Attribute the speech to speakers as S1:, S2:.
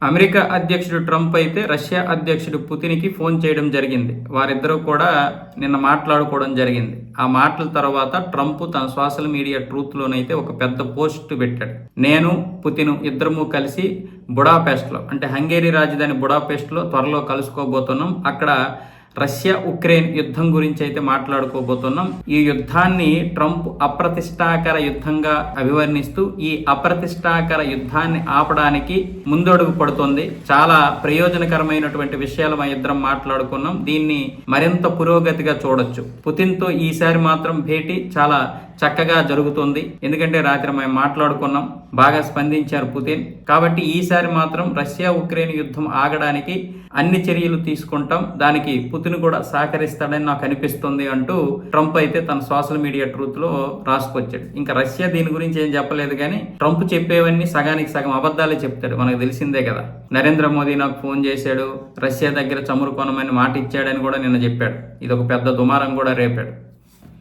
S1: America అధ్యక్షుడు Trump అయితే Russia అధ్యక్షుడు పుతిన్కి ఫోన్ చేయడం జరిగింది. వారిద్దరూ కూడా నిన్న మాట్లాడుకోవడం జరిగింది. ఆ మాటల తర్వాత ట్రంప్ తన సోషల్ మీడియా ట్రూత్లోనైతే ఒక పెద్ద పోస్ట్ పెట్టాడు. నేను పుతిన్ ఇద్దరము కలిసి బుడాపెస్ట్లో అంటే హంగేరీ రాజధాని బుడాపెస్ట్లో త్వరలో కలుసుకోబోతున్నాం. అక్కడ రష్యా ఉక్రెయిన్ యుద్ధం గురించి అయితే మాట్లాడుకోబోతున్నాం. ఈ యుద్ధాన్ని ట్రంప్ అప్రతిష్టాకర యుద్ధంగా అభివర్ణిస్తూ ఈ అప్రతిష్టాకర యుద్ధాన్ని ఆపడానికి ముందడుగు పడుతుంది. చాలా ప్రయోజనకరమైనటువంటి విషయాలు మా ఇద్దరం మాట్లాడుకున్నాం. దీన్ని మరింత పురోగతిగా చూడొచ్చు. పుతిన్తో ఈసారి మాత్రం భేటీ చాలా చక్కగా జరుగుతుంది. ఎందుకంటే రాత్రి మేము మాట్లాడుకున్నాం బాగా స్పందించారు పుతిన్. కాబట్టి ఈసారి మాత్రం రష్యా ఉక్రెయిన్ యుద్ధం ఆగడానికి అన్ని చర్యలు తీసుకుంటాం. దానికి పుతిన్ కూడా సహకరిస్తాడని నాకు అనిపిస్తుంది అంటూ ట్రంప్ అయితే తన సోషల్ మీడియా ట్రూత్లో రాసుకొచ్చాడు. ఇంకా రష్యా దీని గురించి ఏం చెప్పలేదు కానీ ట్రంప్ చెప్పేవన్నీ సగానికి సగం అబద్ధాలే చెప్తాడు. మనకు తెలిసిందే కదా. నరేంద్ర మోదీ నాకు ఫోన్ చేశాడు రష్యా దగ్గర చమురు కొనమని మాట ఇచ్చాడని కూడా నిన్న చెప్పాడు. ఇది ఒక పెద్ద దుమారం కూడా రేపాడు.